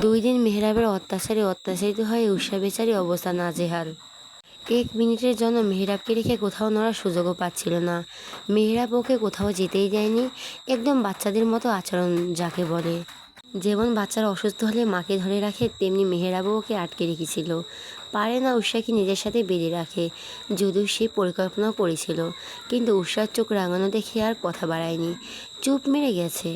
দুই দিন মেহরাবের অত্যাচারে অত্যাচারিত হয় উষা বেচারি অবস্থা নাজেহাল। এক মিনিটের জন্য মেহরাবকে রেখে কোথাও নড়ার সুযোগও পাচ্ছিল না। মেহরাব ওকে কোথাও যেতেই দেয়নি, একদম বাচ্চাদের মতো আচরণ যাকে বলে। যেমন বাচ্চারা অসুস্থ হলে মাকে ধরে রাখে, তেমনি মেহরাবও ওকে আটকে রেখেছিল। পারে না উষাকে নিজের সাথে বেঁধে রাখে। যদিও সে পরিকল্পনা করেছিল, কিন্তু উষার চোখ রাঙানো দেখে আর কথা বাড়ায়নি। চুপ মেরে গেছে।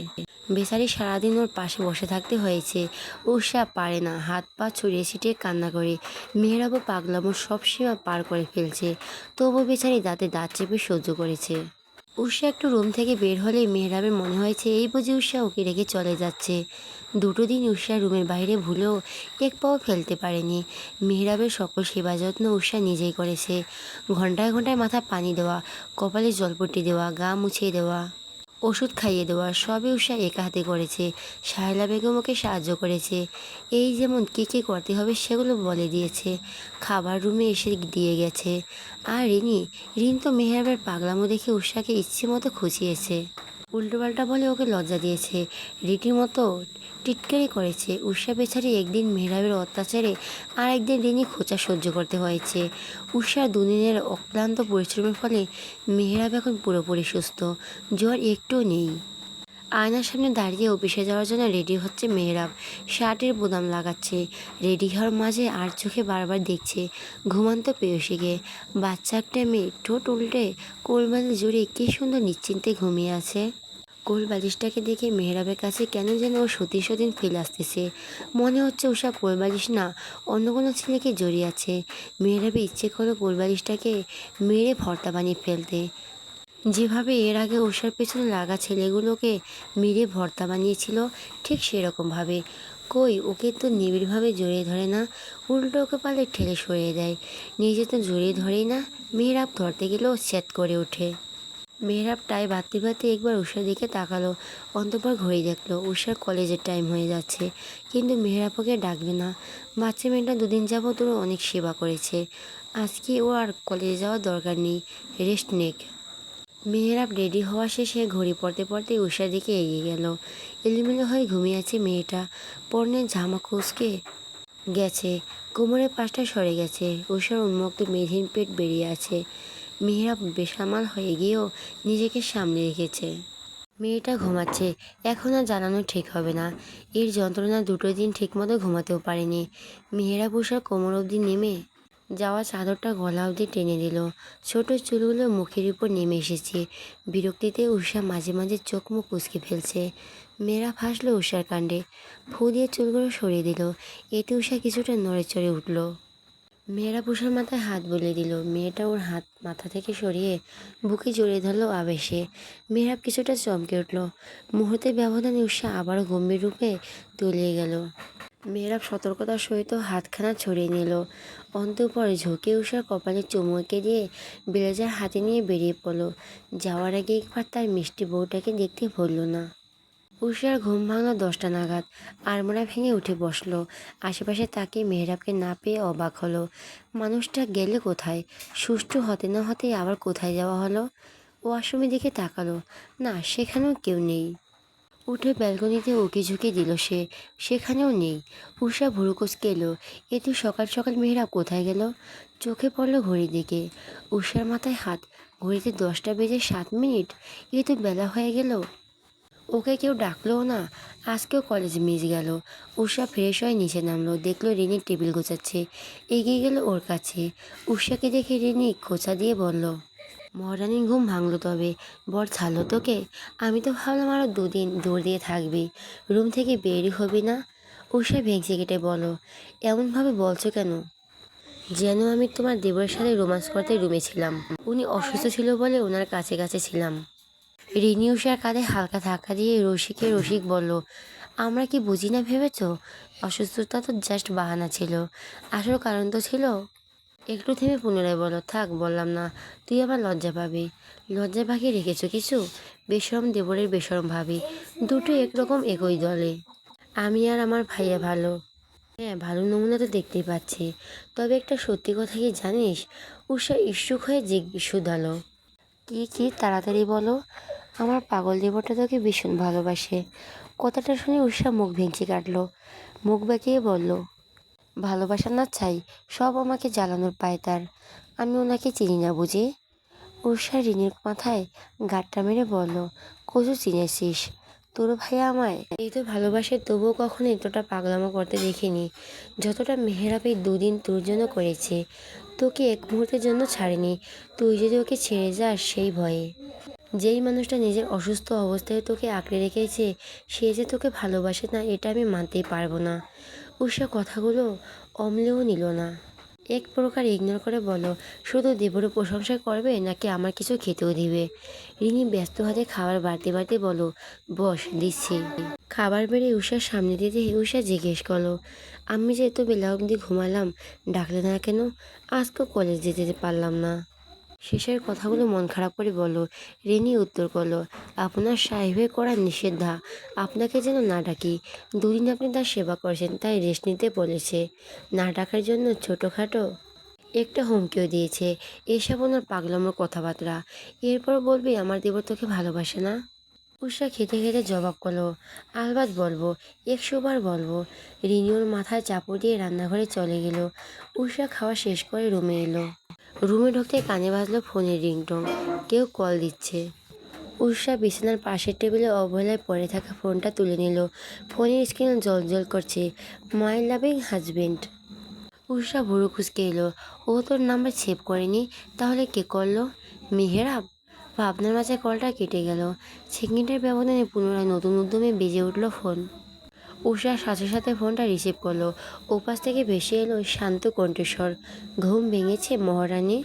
বেচারি সারাদিন ওর পাশে বসে থাকতে হয়েছে। উষা পারে না, হাত পা ছড়িয়ে ছিটিয়ে কান্না করে। মেয়েরাবও পাগলামো সব সীমা পার করে ফেলছে। তবু বেচারি দাঁতে দাঁত চেপে সহ্য করেছে। উষা একটু রুম থেকে বের হলে মেহরাবের মনে হয়েছে, এই বুঝি উষা ওকে রেখে চলে যাচ্ছে। দুটো দিন উষা রুমের বাইরে ভুলেও এক পাও ফেলতে পারেনি। মেহরাবের সকল সেবা যত্ন উষা নিজেই করেছে। ঘন্টায় ঘন্টায় মাথা পানি দেওয়া, কপালে জলপট্টি দেওয়া, গা মুছিয়ে দেওয়া, ওষুধ খাইয়ে দেওয়া, সবই উষা একা হাতে করেছে। সাহেলা বেগম ওকে সাহায্য করেছে। এই যেমন কী কী করতে হবে সেগুলো বলে দিয়েছে। খাবার রুমে এসে দিয়ে গেছে। আর রিনি, রিন তো মেহরাবের পাগলামো দেখে উষাকে ইচ্ছে মতো খুঁচিয়েছে। উল্টোপাল্টা বলে ওকে লজ্জা দিয়েছে। রিটির মতো টিটকারি করেছে। উষা বেচারি একদিন মেহরাবের অত্যাচারে আর একদিন রিনি খোঁচা সহ্য করতে হয়েছে। উষার দুদিনের অক্লান্ত পরিশ্রমের ফলে মেহরাব এখন পুরোপুরি সুস্থ। জ্বর একটুও নেই। আয়নার সামনে দাঁড়িয়ে অফিসে যাওয়ার জন্য রেডি হচ্ছে মেহরাব। শার্টের বোদাম লাগাচ্ছে। রেডি হওয়ার মাঝে আর চোখে বারবার দেখছে ঘুমান্ত পেয়সীকে বাচ্চা একটা মেয়ে ঠোঁট উল্টে কোলবালি জুড়ে কী সুন্দর নিশ্চিন্তে ঘুমিয়ে আছে। কোল বালিশটাকে দেখে মেহরাবের কাছে কেন যেন ও সতী সতীন ফিল আসতেছে। মনে হচ্ছে ওসব কোল বালিশ না, অন্য কোনো ছেলেকে জড়িয়ে আছে। মেহরাবে ইচ্ছে করো কোল বালিশটাকে মেরে ভর্তা বানিয়ে ফেলতে। যেভাবে এর আগে ওষার পেছনে লাগা ছেলেগুলোকে মেরে ভর্তা বানিয়েছিল, ঠিক সেরকমভাবে। কই, ওকে তো নিবিড়ভাবে জড়িয়ে ধরে না, উল্টো ওকে পালে ঠেলে সরিয়ে দেয়। নিজে তো জড়িয়ে ধরেই না, মেহরাব ধরতে গেলেও স্যাট করে ওঠে। মেহরাব টাই বাড়তে বাড়তে একবার উষার দিকে তাকালো অন্তপর ঘড়ি দেখল, উষার কলেজের টাইম হয়ে যাচ্ছে। কিন্তু মেহরাব ওকে ডাকবে না। বাচ্চা মেয়েটা দুদিন যাবত ওর অনেক সেবা করেছে। আজকে ও আর কলেজে যাওয়ার দরকার নেই রেস্ট নেক। মেয়েরাব রেডি হওয়া শেষে ঘড়ি পড়তে পড়তে উষার দিকে এগিয়ে গেল। এলিমেলো হয়ে ঘুমিয়ে আছে মেয়েটা। পর্ণের জামা কুচকে গেছে। কোমরের পাশটা সরে গেছে। উষার উন্মুক্ত মেধিন পেট বেরিয়ে আছে। মেয়েরাব বেসামাল হয়ে গিয়েও নিজেকে সামনে রেখেছে। মেয়েটা ঘুমাচ্ছে। এখন আর জানানো ঠিক হবে না। এর যন্ত্রণা দুটো দিন ঠিকমতো ঘুমাতেও পারেনি। মেয়েরা উষার কোমর অবধি নেমে যাওয়া চাদরটা গলা অবধি টেনে দিল। ছোট চুলগুলো মুখের উপর নেমে এসেছে। বিরক্তিতে উষা মাঝে মাঝে চোখ মুখ কুচকে ফেলছে। মেয়েরা ফাঁসলো উষার কাণ্ডে। ফু দিয়ে চুলগুলো সরিয়ে দিল। এতে উষা কিছুটা নড়ে চড়ে উঠল। মেয়েরা পুষার মাথায় হাত বলে দিল। মেয়েটা ওর হাত মাথা থেকে সরিয়ে বুকে জড়িয়ে ধরলো আবেশে। মেয়েরাব কিছুটা চমকে উঠল। মুহূর্তের ব্যবধানে উষা আবারও গম্ভীর রূপে তলিয়ে গেল। মেয়েরাব সতর্কতার সহিত হাতখানা ছড়িয়ে নিল। অন্তপরে ঝুঁকে উষার কপালে চুমুকে দিয়ে ব্লেজার হাতে নিয়ে বেরিয়ে পড়ল। যাওয়ার আগে একবার তার মিষ্টি বউটাকে দেখতে ভুলল না। উষার ঘুম ভাঙলো দশটা নাগাদ। আড়মোড়া ভেঙে উঠে বসল। আশেপাশে তাকে মেহরাবকে না পেয়ে অবাক হলো। মানুষটা গেলে কোথায়? সুষ্ঠু হতে না হতে আবার কোথায় যাওয়া হলো? ওয়াশরুমের দিকে তাকালো। না, সেখানেও কেউ নেই। উঠে ব্যালকনিতে উকি ঝুঁকি দিল সে। সেখানেও নেই। উষা ভুরুকুচকে এলো। এতে সকাল সকাল মেহরাব কোথায় গেল? চোখে পড়ল ঘড়ির দিকে। উষার মাথায় হাত। ঘড়িতে দশটা বেজে সাত মিনিট। এ তো বেলা হয়ে গেল। ওকে কেউ ডাকলোও না। আজকেও কলেজ মিস গেল। উষা ফ্রেশ হয়ে নিচে নামলো। দেখল রিনি টেবিল গোছাচ্ছে। এগিয়ে গেল ওর কাছে। উষাকে দেখে রিনি খোঁচা দিয়ে বলল মহারানীর ঘুম ভাঙলো তবে। বর ছাড়লো তোকে? আমি তো ভাবলাম আরও দুদিন দৌড় দিয়ে থাকবি। রুম থেকে বেরই হবি না? উষা ভেঙচে কেটে বলো এমনভাবে বলছো কেন? যেন আমি তোমার দেবরের সাথে রোমান্স করতে রুমে ছিলাম। উনি অসুস্থ ছিল বলে ওনার কাছে কাছে ছিলাম। রিনি উষার কাঁধে হালকা ধাক্কা দিয়ে রসিকে রসিক বলল, আমরা কি বুঝি না ভেবেছ? অসুস্থতা তো জাস্ট বাহানা ছিল। আসল কারণ তো ছিল একটু থেমে পুনরায় বলো থাক, বললাম না। তুই আবার লজ্জা পাবি। লজ্জা পাখি রেখেছো কিছু? বেশরম দেবরের বেশরম ভাবি। দুটো একরকম একই দলে। আমি আর আমার ভাইয়া ভালো। হ্যাঁ ভালো নমুনা তো দেখতেই পাচ্ছি। তবে একটা সত্যি কথা কি জানিস? উষা ইস্যুক হয়ে জিজ্ঞেস শুধালো। কি কি, তাড়াতাড়ি বলো। আমার পাগল দেবরটা তোকে ভীষণ ভালোবাসে। কথাটা শুনে উষা মুখ ভেঙচি কাটলো। মুখ বাঁকিয়ে বলল, ভালোবাসা না চাই, সব আমাকে জ্বালানোর পায় তার। আমি ওনাকে চিনি না বুঝি? উষা রিনির মাথায় গাট্টা মেরে বলল, কচু চিনেছিস? তোর ভাই আমায়? এই তো ভালোবাসে, তবুও কখনো এতটা পাগলামো করতে দেখিনি। যতটা মেহেরাব এই দুদিন তোর জন্য করেছে, তোকে এক মুহূর্তের জন্য ছাড়েনি। তুই যদি ওকে ছেড়ে যাস, সেই ভয়ে। যেই মানুষটা নিজের অসুস্থ অবস্থায় তোকে আঁকড়ে রেখেছে, সে যে তোকে ভালোবাসে না, এটা আমি মানতেই পারব না। উষা কথাগুলো অমলেও নিল না। এক প্রকার ইগনোর করে বলো শুধু দেবরও প্রশংসা করবে নাকি আমার কিছু খেতেও দিবে? রিনি ব্যস্ত হাতে খাবার বাড়তে বাড়তে বলো বস, দিচ্ছি। খাবার বেড়ে উষার সামনে দিতে উষা জিজ্ঞেস করল, আমি যে এত বেলা অবধি ঘুমালাম, ডাকলে না কেন? আজকে কলেজ যেতে পারলাম না। শেষের কথাগুলো মন খারাপ করে বলো রেনি উত্তর করল, আপনার সাহেবের করা নিষেধা। আপনাকে যেন না ডাকি। দুদিন আপনি তার সেবা করেছেন, তাই রেস্ট নিতে বলেছে। না ডাকার জন্য ছোটোখাটো একটা হুমকিও দিয়েছে। এসব ওনার পাগলামোর কথাবার্তা। এরপর বলবে, আমার দেবর তোকে ভালোবাসে না? উষা খেতে খেতে জবাব করল, আলবাত বলব একশো বার বলব রিনিওর মাথায় চাপড় দিয়ে রান্নাঘরে চলে গেল। উষা খাওয়া শেষ করে রুমে এলো। রুমে ঢুকতে কানে বাজলো ফোনের রিংটং কেউ কল দিচ্ছে। উষা বিছানার পাশের টেবিলে অবহেলায় পড়ে থাকা ফোনটা তুলে নিল। ফোনের স্ক্রিন জল করছে। মাই লাভিং হাজবেন্ড উষা ভুরু খুঁজকে এলো। ও তোর নাম্বার সেভ করেনি? তাহলে কে করল? মেহেরাব? ভাবনার মাঝে কলটা কেটে গেল। সেকেন্ডের ব্যবধানে পুনরায় নতুন উদ্যমে বেজে উঠল ফোন। উষার সাথে সাথে ফোনটা রিসিভ করল। ওপাশ থেকে ভেসে এলো শান্ত কণ্ঠস্বর। ঘুম ভেঙেছে মহারানী?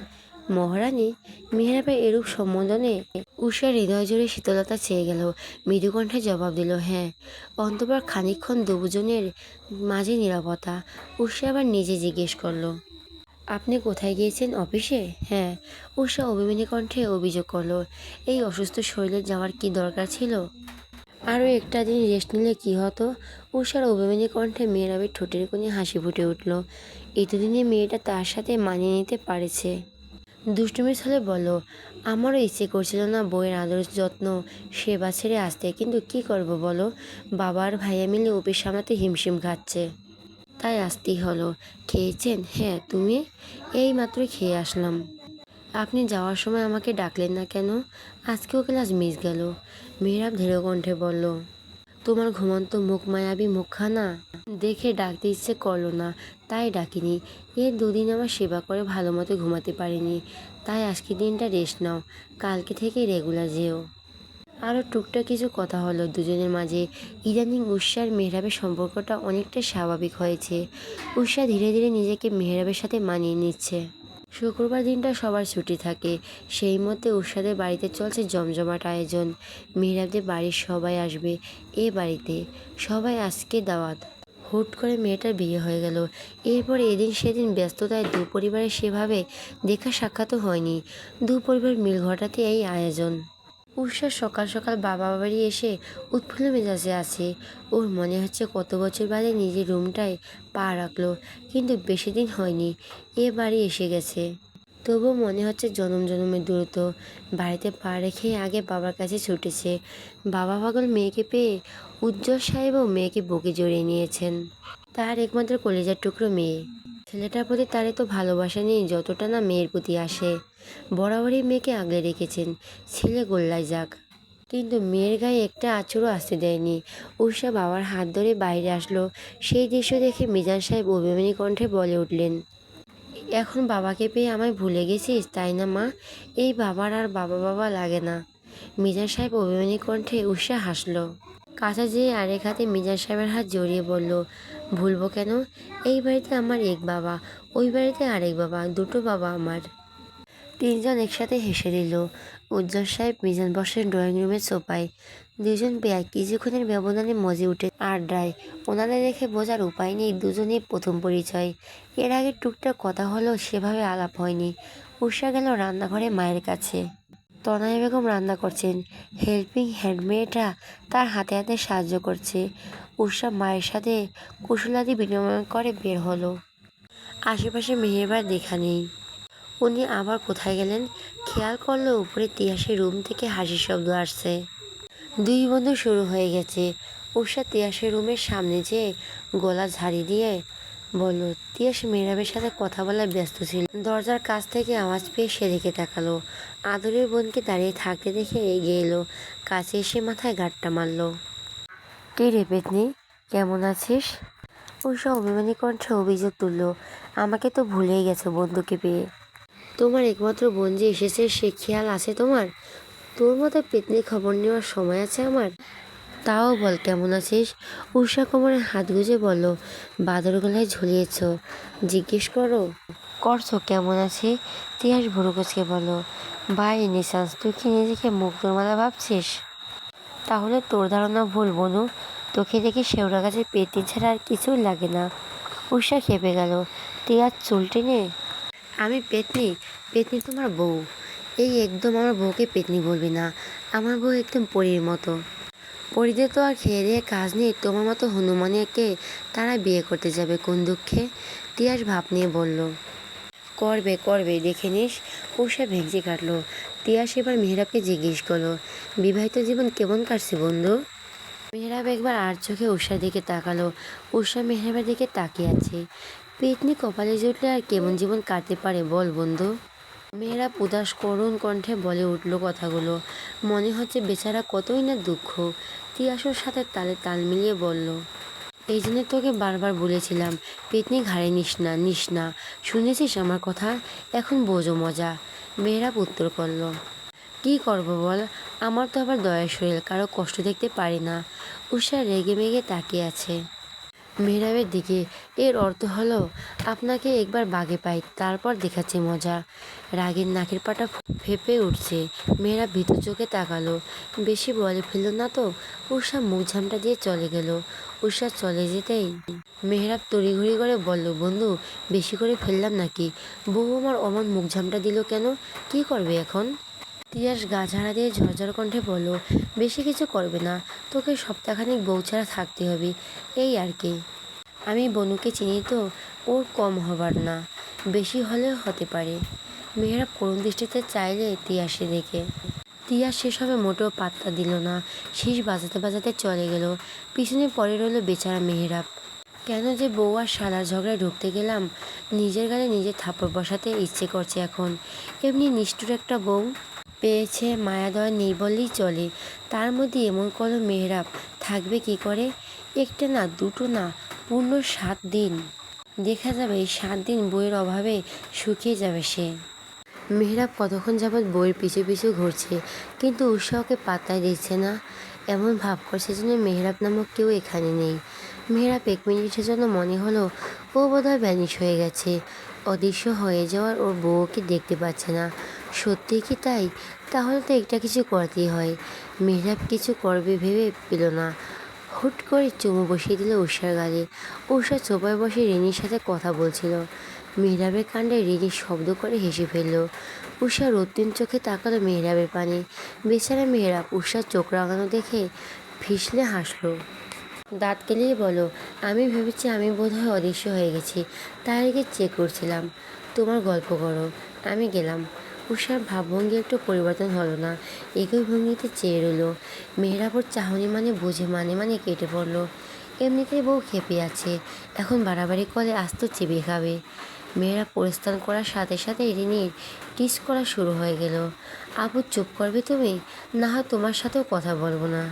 মহারানী? মেহরাবের এরূপ সম্বোধনে উষার হৃদয় জুড়ে শীতলতা চেয়ে গেল। মৃদু কণ্ঠে জবাব দিল হ্যাঁ অন্তপর খানিকক্ষণ দুজনের মাঝে নিরাপত্তা উষা আবার নিজে জিজ্ঞেস করল, আপনি কোথায় গিয়েছেন অফিসে? হ্যাঁ। উষা অভিমানী কণ্ঠে অভিযোগ করল, এই অসুস্থ শরীরে যাওয়ার কি দরকার ছিল? আরও একটা দিন রেস্ট নিলে কী হতো? উষার অভিমানী কণ্ঠে মেয়েরাবের ঠোঁটের কোণে হাসি ফুটে উঠল। এতদিনে মেয়েটা তার সাথে মানিয়ে নিতে পারেছে। দুষ্টুমির ছলে বলো আমারও ইচ্ছে করছিল না বইয়ের আদর যত্ন, সেবা ছেড়ে আসতে, কিন্তু কি করব বলো? বাবার ভাইয়া মিলে অফিস সামলাতে হিমশিম খাচ্ছে। তাই আসতেই হলো। খেয়েছেন? হ্যাঁ তুমি? এই মাত্রই খেয়ে আসলাম। আপনি যাওয়ার সময় আমাকে ডাকলেন না কেন? আজকেও ক্লাস মিস গেল। মেয়েরাব ধীর কণ্ঠে বলল, তোমার ঘুমন্ত মুখ মায়াবী মুখখানা? দেখে ডাকতে ইচ্ছে করল না, তাই ডাকিনি। এ দুদিন আমার সেবা করে ভালো মতো ঘুমাতে পারিনি। তাই আজকে দিনটা রেস্ট নাও। কালকে থেকে রেগুলার যেও। আরও টুকটাক কিছু কথা হলো দুজনের মাঝে। ইদানিং উষার মেহরাবের সম্পর্কটা অনেকটা স্বাভাবিক হয়েছে। উষা ধীরে ধীরে নিজেকে মেহরাবের সাথে মানিয়ে নিচ্ছে। শুক্রবার দিনটা সবার ছুটি থাকে। সেই মধ্যে উৎসাদের বাড়িতে চলছে জমজমাট আয়োজন। মেহরাবদের বাড়ির সবাই আসবে এ বাড়িতে। সবাই আজকে দাওয়াত। হুট করে মেয়েটার বিয়ে হয়ে গেল। এরপর এদিন সেদিন ব্যস্ততায় দু পরিবারের সেভাবে দেখা সাক্ষাৎও হয়নি। দু পরিবার মিল ঘটাতে এই আয়োজন। উষা সকাল সকাল বাবা বাড়ি এসে উৎফুল্ল মেজাজে আছে। ওর মনে হচ্ছে কত বছর বাদে নিজের রুমটায় পা রাখল, কিন্তু বেশি দিন হয়নি। এ বাড়ি এসে গেছে। তবুও মনে হচ্ছে জনম জনমের দূরত্ব বাড়িতে পা রেখে আগে বাবার কাছে ছুটেছে। বাবা পাগল মেয়েকে পেয়ে উজ্জ্বল সাহেবও মেয়েকে বুকে জড়িয়ে নিয়েছেন। তার একমাত্র কলেজার টুকরো মেয়ে। ছেলেটার প্রতি তার তো ভালোবাসা নেই, যতটা না মেয়ের প্রতি আসে। বরাবরই মেয়েকে আগলে রেখেছেন। ছেলে গোল্লায় যাক। কিন্তু মেয়ের গায়ে একটা আঁচড়ও আসতে দেয়নি। উষা বাবার হাত ধরে বাইরে আসলো। সেই দৃশ্য দেখে মিজান সাহেব অভিমানী কণ্ঠে বলে উঠলেন, এখন বাবাকে পেয়ে আমায় ভুলে গেছিস, তাই না মা? এই বাবার আর বাবা বাবা লাগে না। মিজান সাহেব অভিমানী কণ্ঠে উষা হাসলো। কাছে যেয়ে আরেক হাতে মিজান সাহেবের হাত জড়িয়ে বলল, ভুলবো কেন? এই বাড়িতে আমার এক বাবা, ওই বাড়িতে আরেক বাবা, দুটো বাবা আমার। তিনজন একসাথে হেসে দিল উজ্জ্বল সাহেব মিজান বসেন ড্রয়িং রুমের সোফায়। দুজন বেয়া কিছুক্ষণের ব্যবধানে মজে উঠে আড্ডায়। ওনাদের দেখে বোঝার উপায় নেই, দুজনেই প্রথম পরিচয়। এর আগে টুকটাক কথা হলেও সেভাবে আলাপ হয়নি। উষা গেল রান্নাঘরে মায়ের কাছে। তনয় বেগম রান্না করছেন। হেল্পিং হ্যান্ডমেডরা তার হাতে হাতে সাহায্য করছে। উষা মায়ের সাথে কুশলাদি বিনিময় করে বের হলো। আশেপাশে মেহেরবার দেখা নেই। উনি আবার কোথায় গেলেন? খেয়াল করল উপরে তিয়াসের রুম থেকে হাসির শব্দ আসছে। দুই বন্ধু শুরু হয়ে গেছে। উষা তিয়াসের রুমের সামনে যেয়ে গলা ঝাড়ি দিয়ে বলল, তিয়াস মেহরাবের সাথে কথা বলায় ব্যস্ত ছিল। দরজার কাছ থেকে আওয়াজ পেয়ে সেদিকে তাকালো। আদরের বোনকে দাঁড়িয়ে থাকতে দেখে এগিয়ে এলো। কাছে এসে মাথায় গাঁটটা মারলো। কে রে পেতনি, কেমন আছিস? উষা অভিমানী কণ্ঠে অভিযোগ তুললো, আমাকে তো ভুলেই গেছো বন্ধুকে পেয়ে। তোমার একমাত্র বোন যে এসেছে, সে খেয়াল আছে তোমার? তোর মতো পেতনির খবর নেওয়ার সময় আছে আমার? তাও বল, কেমন আছিস? উষা কোমরে হাত গুজে বলো বাদর গলায় ঝুলিয়েছ। জিজ্ঞেস করো। করছ, কেমন আছে? তিয়াস ভুরু কুচকে বলো বাই নিশাস তুই কি নিজেকে মুক্তর মালা ভাবছিস? তাহলে তোর ধারণা ভুল, বনু। তোকে দেখে শেওড়া গাছের পেটি ছাড়া আর কিছুই লাগে না। উষা খেপে গেল তিয়ার চুল টেনে আমি পেতনি পেতনি তোমার বউ। এই একদম আমার বউকে পেতনি বলবি না। আমার বউ একদম পরীর মতো। পরীদের তো আর খেয়ে দিয়ে কাজ নেই। তোমার মতো হনুমানকে তারা বিয়ে করতে যাবে কোন দুঃখে? তিয়াস ভাব নিয়ে বলল। করবে করবে, দেখে নিস। উষা ভেঙচি কাটলো। তিয়াস এবার মেহরাবকে জিজ্ঞেস করল, বিবাহিত জীবন কেমন কাটছে বন্ধু? মেহরাব একবার আর চোখে উষার দিকে তাকালো। উষা মেহরাবের দিকে তাকিয়ে আছে। পেটনি কপালে জুটলে আর কেমন জীবন কাটতে পারে বল বন্ধু? মেয়েরাব উদাস করুণ কণ্ঠে বলে উঠল কথাগুলো। মনে হচ্ছে বেচারা কতই না দুঃখ। তিয়াসর সাথে তালে তাল মিলিয়ে বলল, এই জন্য তোকে বারবার বলেছিলাম পেতনি ঘাড়ে নিস না নিস না। শুনেছিস আমার কথা? এখন বোঝো মজা। মেয়েরাব উত্তর করল, কি করব বল? আমার তো আবার দয়া শরীর, কারও কষ্ট দেখতে পারি না। উষা রেগে মেগে তাকিয়ে আছে। মেহরাবের দিকে। এর অর্থ হলো, আপনাকে একবার বাগে পাই, তারপর দেখাচ্ছে মজা। রাগের নাকের পাটা ফেপে উঠছে। মেয়েরা ভিতর চোখে তাকালো। বেশি বলে ফেলল না তো? উষা মুখ ঝামটা দিয়ে চলে গেল। উষা চলে যেতেই মেহরাব তড়িঘড়ি করে বলল, বন্ধু, বেশি করে ফেললাম নাকি? বউ আমার অমন মুখ ঝামটা দিল কেন? কি করবে এখন? তিয়াস গা ঝাড়া দিয়ে ঝরঝর কণ্ঠে বলল, বেশি কিছু করবে না, তোকে সপ্তাহখানিক বউ ছাড়া থাকতে হবে, এই আর কি। আমি বনুকে চিনি তো, ওর কম হবার না, বেশি হলেও হতে পারে। মেয়েরা করুণ দৃষ্টিতে চাইলে তিয়াসে দেখে তিয়াস সেসবে মোটেও পাত্তা দিল না, শীষ বাজাতে বাজাতে চলে গেল, পিছনে পরে রইল বেচারা মেহেরাব কেন যে বউ আর শালার ঝগড়ায় ঢুকতে গেলাম, নিজের গালে নিজের থাপড় বসাতে ইচ্ছে করছে এখন। এমনি নিষ্ঠুর একটা বউ পেয়েছে মায়া দয়া নেই বললেই চলে। তার মধ্যে এমন কোনো মেহরাব, থাকবে কি করে? একটা না, দুটো না, পূর্ণ সাত দিন। দেখা যাবে সাত দিন বইয়ের অভাবে শুকিয়ে যাবে সে। মেহরাব কতক্ষণ যাবৎ বইয়ের পিছু পিছু ঘুরছে, কিন্তু উৎসাহ ওকে পাত্তাই দিচ্ছে না। এমন ভাব করছে যেন মেহরাব নামক কেউ এখানে নেই। মেহরাব এক মিনিটের জন্য মনে হলো, ও বোধহয় ব্যানিশ হয়ে গেছে। অদৃশ্য হয়ে যাওয়ার ওর বউকে দেখতে পাচ্ছে না। সত্যি কি তাই? তাহলে তো একটা কিছু করতেই হয়। মেহরাব কিছু করবে ভেবে পেল না। হুট করে চুমু বসিয়ে দিল উষার গালে। উষা চোপায় বসে রিনির সাথে কথা বলছিল। মেহরাবের কাণ্ডে রিনি শব্দ করে হেসে ফেলল। উষা রক্তিম চোখে তাকালো মেহরাবের পানে। বেচারা মেহরাব উষার চোখ রাঙানো দেখে ফিসলে হাসলো। দাঁত কেলিয়ে বলো আমি ভেবেছি আমি বোধহয় অদৃশ্য হয়ে গেছি। তাই আগে চেক করছিলাম। তোমার গল্প করো। আমি গেলাম। উষার ভাবভঙ্গি একটু পরিবর্তন হলো না। একই ভঙ্গিতে চেয়ে রইল। মেহরাবর চাহনি মানে বুঝে মানে মানে কেটে পড়ল। এমনিতেই বউ খেপে আছে। এখন বাড়াবাড়ি কলে আস্ত চেপে খাবে। মেয়েরা পরিস্থান করার সাথে সাথে রিনির কিস করা শুরু হয়ে গেল। আপু চুপ করবে তুমি? না হয় তোমার সাথেও কথা বলব না।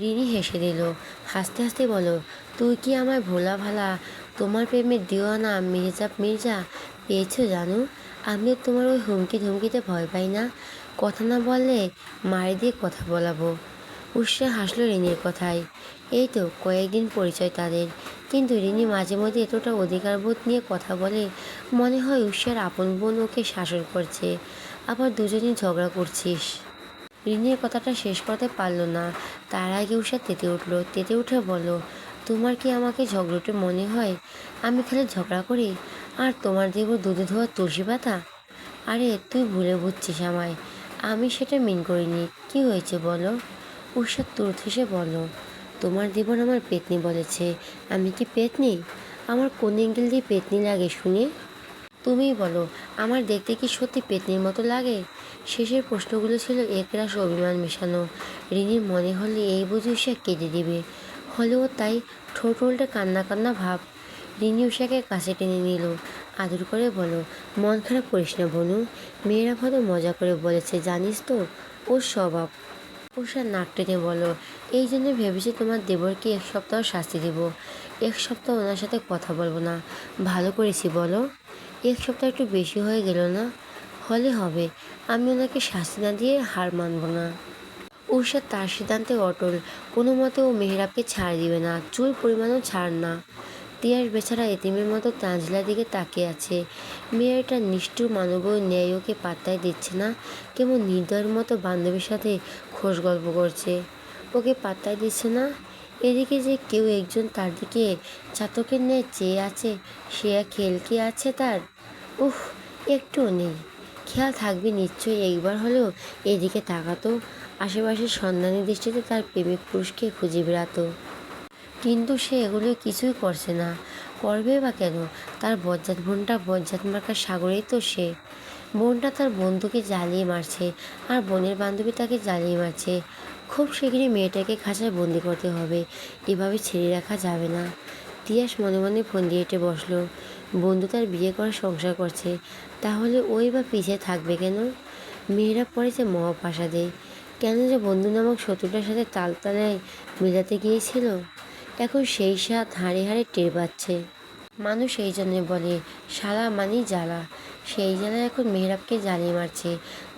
রিনি হেসে দিল। হাসতে হাসতে বলো তুই কি আমায় ভোলা ভালা? তোমার প্রেমের দিওয়ানা মির্জা মির্জা পেয়েছ জানো? আমি তোমার ওই হুমকি ধুমকিতে ভয় পাই না। কথা না বললে মারে দিয়ে কথা বলাবো। উৎসাহ হাসলো রিনির কথায়। এই তো কয়েকদিন পরিচয় তাদের। কিন্তু রিনি মাঝে মধ্যে এতটা অধিকারবোধ নিয়ে কথা বলে, মনে হয় উৎসার আপন বোন ওকে শাসন করছে। আবার দুজনেই ঝগড়া করছিস। রিনির কথাটা শেষ করতে পারল না। তার আগে উষা তেতে উঠল। তেতে উঠে বলো তোমার কি আমাকে ঝগড়টে মনে হয়? আমি খালি ঝগড়া করি? আর তোমার দেব দুধে ধোয়া তুলসী পাতা? আরে, তুই ভুলে বুঝছিস আমায়। আমি সেটা মিন করিনি। কি হয়েছে বলো? উষা তুর্থ হেসে বলো তোমার দেবর আমার পেতনি বলেছে। আমি কি পেতনি? আমার কোন অ্যাঙ্গেল দিয়ে পেতনি লাগে শুনে? তুমিই বলো, আমার দেখতে কি সত্যি পেতনির মতো লাগে? শেষের প্রশ্নগুলো ছিল একরাশ অভিমান মেশানো। রিনির মনে হলে এই বুঝি সে কেঁদে দিবে। হলেও তাই ঠোঁট উল্টে কান্না কান্না ভাব রিনি উষাকে কাছে টেনে নিল। আদর করে বলো, মন খারাপ করিস না বনু। মেয়েরা ভালো মজা করে বলেছে, জানিস তো, ওর স্বভাব। উষা নাক টেনে বলো, এই জন্য ভেবেছি তোমার দেবরকে এক সপ্তাহ শাস্তি দেব। এক সপ্তাহ ওনার সাথে কথা বলব না। ভালো করেছি বলো। এক সপ্তাহ একটু বেশি হয়ে গেল না? হলে হবে। আমি ওনাকে শাস্তি না দিয়ে হার মানব না। উষা তার সিদ্ধান্তে অটল। কোনো মতে ও মেহরাবকে ছাড় দিবে না। চুল পরিমাণও ছাড় না। তিয়াস বেচারা এতিমের মতো তাঞ্জলার দিকে তাকিয়ে আছে। মেয়েটা নিষ্ঠুর মানবীয় ন্যায় ওকে পাত্তাই দিচ্ছে না, কেমন নির্দয়ের মতো বান্ধবীর সাথে খোশ গল্প করছে। ওকে পাত্তায় দিচ্ছে না? এদিকে যে কেউ একজন তার দিকে চাতকের ন্যায় চেয়ে আছে, সে খেল কি আছে তার। উফ একটুও নেই। খেয়াল থাকবে নিশ্চয়ই একবার হলেও এদিকে তাকাতো। আশেপাশের সন্ধানী দৃষ্টিতে তার প্রেমিক পুরুষকে খুঁজে বেড়াতো। কিন্তু সে এগুলো কিছুই করছে না। করবে বা কেন? তার বজ্জাত বোনটা বজ্জাত মার্কার সাগরেই তো সে। বোনটা তার বন্ধুকে জ্বালিয়ে মারছে আর বোনের বান্ধবী তাকে জ্বালিয়ে মারছে। খুব শীঘ্রই মেয়েটাকে খাঁচায় বন্দি করতে হবে। এভাবে ছেড়ে রাখা যাবে না। তিয়াস মনে মনে ফোন দিয়ে এটে বসল। বন্ধু তার বিয়ে করে সংসার করছে। তাহলে ওই বা পিছিয়ে থাকবে কেন? মেয়েরা পড়েছে মহাপ্রাসাদে। কেন যে বন্ধু নামক শত্রুটার সাথে তালতালায় মেলাতে গিয়েছিল? এখন সেই স্বাদ হাড়ে হাড়ে টের পাচ্ছে। মানুষ এই জন্যে বলে, শালা মানি জ্বালা। সেই জ্বালা এখন মেহরাবকে জ্বালিয়ে মারছে।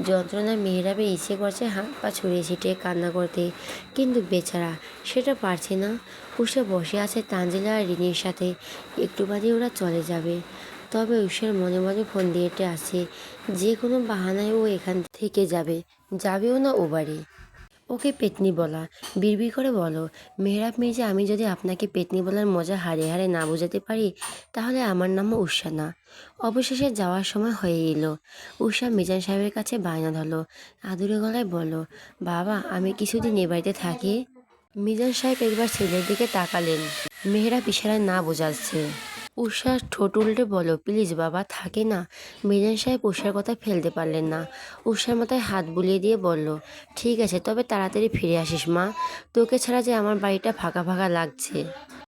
যন্ত্রণায় মেহরাবের ইচ্ছে করছে হাত পা ছড়িয়ে ছিটে কান্না করতে। কিন্তু বেচারা সেটা পারছে না। উষা বসে আছে তাঞ্জিলা আর রিনির সাথে। একটু বাদে ওরা চলে যাবে। তবে উষার মনে মনে ফোন দিয়েটে আছে, যে কোনো বাহানায় ও এখান থেকে যাবে। যাবেও না ও বাড়ি। ওকে পেতনি বলা। বিড়বিড় করে বলো, মেহরাব মির্জা, আমি যদি আপনাকে পেতনি বলার মজা হারে হারে না বোঝাতে পারি, তাহলে আমার নামও উষা না। অবশেষে যাওয়ার সময় হয়ে এলো। উষা মিজান সাহেবের কাছে বায়না ধরলো। আদুরে গলায় বলো বাবা, আমি কিছুদিন এ বাড়িতে থাকি? মিজান সাহেব একবার ছেলের দিকে তাকালেন। মেহরাব ইশারায় না বোঝাচ্ছে। উষা ঠোঁট উল্টে বলো প্লিজ বাবা, থাকে না। মিজান সাহেব উষার কথা ফেলতে পারলেন না। উষার মাথায় হাত বুলিয়ে দিয়ে বলল, ঠিক আছে, তবে তাড়াতাড়ি ফিরে আসিস মা। তোকে ছাড়া যে আমার বাড়িটা ফাঁকা ফাঁকা লাগছে।